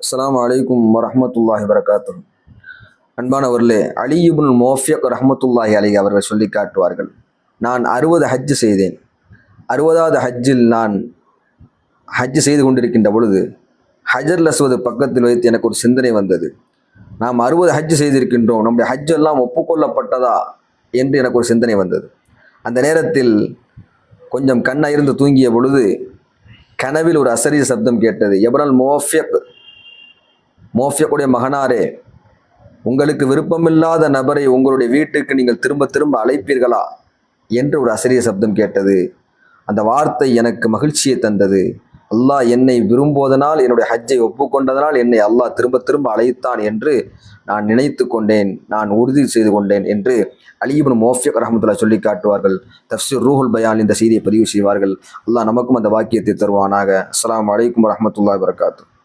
அஸ்லாம் வலைக்கும் வரமத்துல்லாஹி வரகாத்து அன்பானவர்களே அலியுபுல் மோஃபியக் ரஹமத்துல்லாஹி அலி அவர்கள் சொல்லி காட்டுவார்கள் நான் அறுபது ஹஜ்ஜு செய்தேன். அறுபதாவது ஹஜ்ஜில் நான் ஹஜ் செய்து கொண்டிருக்கின்ற பொழுது ஹஜர் லஸ்வது பக்கத்தில் வைத்து எனக்கு ஒரு சிந்தனை வந்தது. நாம் அறுபது ஹஜ் செய்திருக்கின்றோம் நம்முடைய ஹஜ் எல்லாம் ஒப்புக்கொள்ளப்பட்டதா? என்று எனக்கு ஒரு சிந்தனை வந்தது. அந்த நேரத்தில் கொஞ்சம் கண்ணாயிருந்து தூங்கிய பொழுது கனவில் ஒரு அசரிய சப்தம் கேட்டது எவரால் மோஃபியக் மோஃபியக்குடைய மகனாரே உங்களுக்கு விருப்பமில்லாத நபரை உங்களுடைய வீட்டுக்கு நீங்கள் திரும்ப திரும்ப அழைப்பீர்களா? என்று ஒரு அசரிய சப்தம் கேட்டது. அந்த வார்த்தை எனக்கு மகிழ்ச்சியை தந்தது. அல்லாஹ் என்னை விரும்புவதனால் என்னுடைய ஹஜ்ஜை ஒப்புக்கொண்டதனால் என்னை அல்லாஹ் திரும்ப திரும்ப அழைத்தான் என்று நான் நினைத்து கொண்டேன். நான் உறுதி செய்து கொண்டேன் என்று அலிபுன் மோஃபியக் ரஹமத்துல்லா சொல்லி காட்டுவார்கள். தஃப்சீர் ரூஹுல் பயான் இந்த செய்தியை பதிவு செய்வார்கள். அல்லாஹ் நமக்கும் அந்த வாக்கியத்தை தருவானாக. அஸ்லாம் வலைக்கம் வரமத்துல்லா வரகாத்து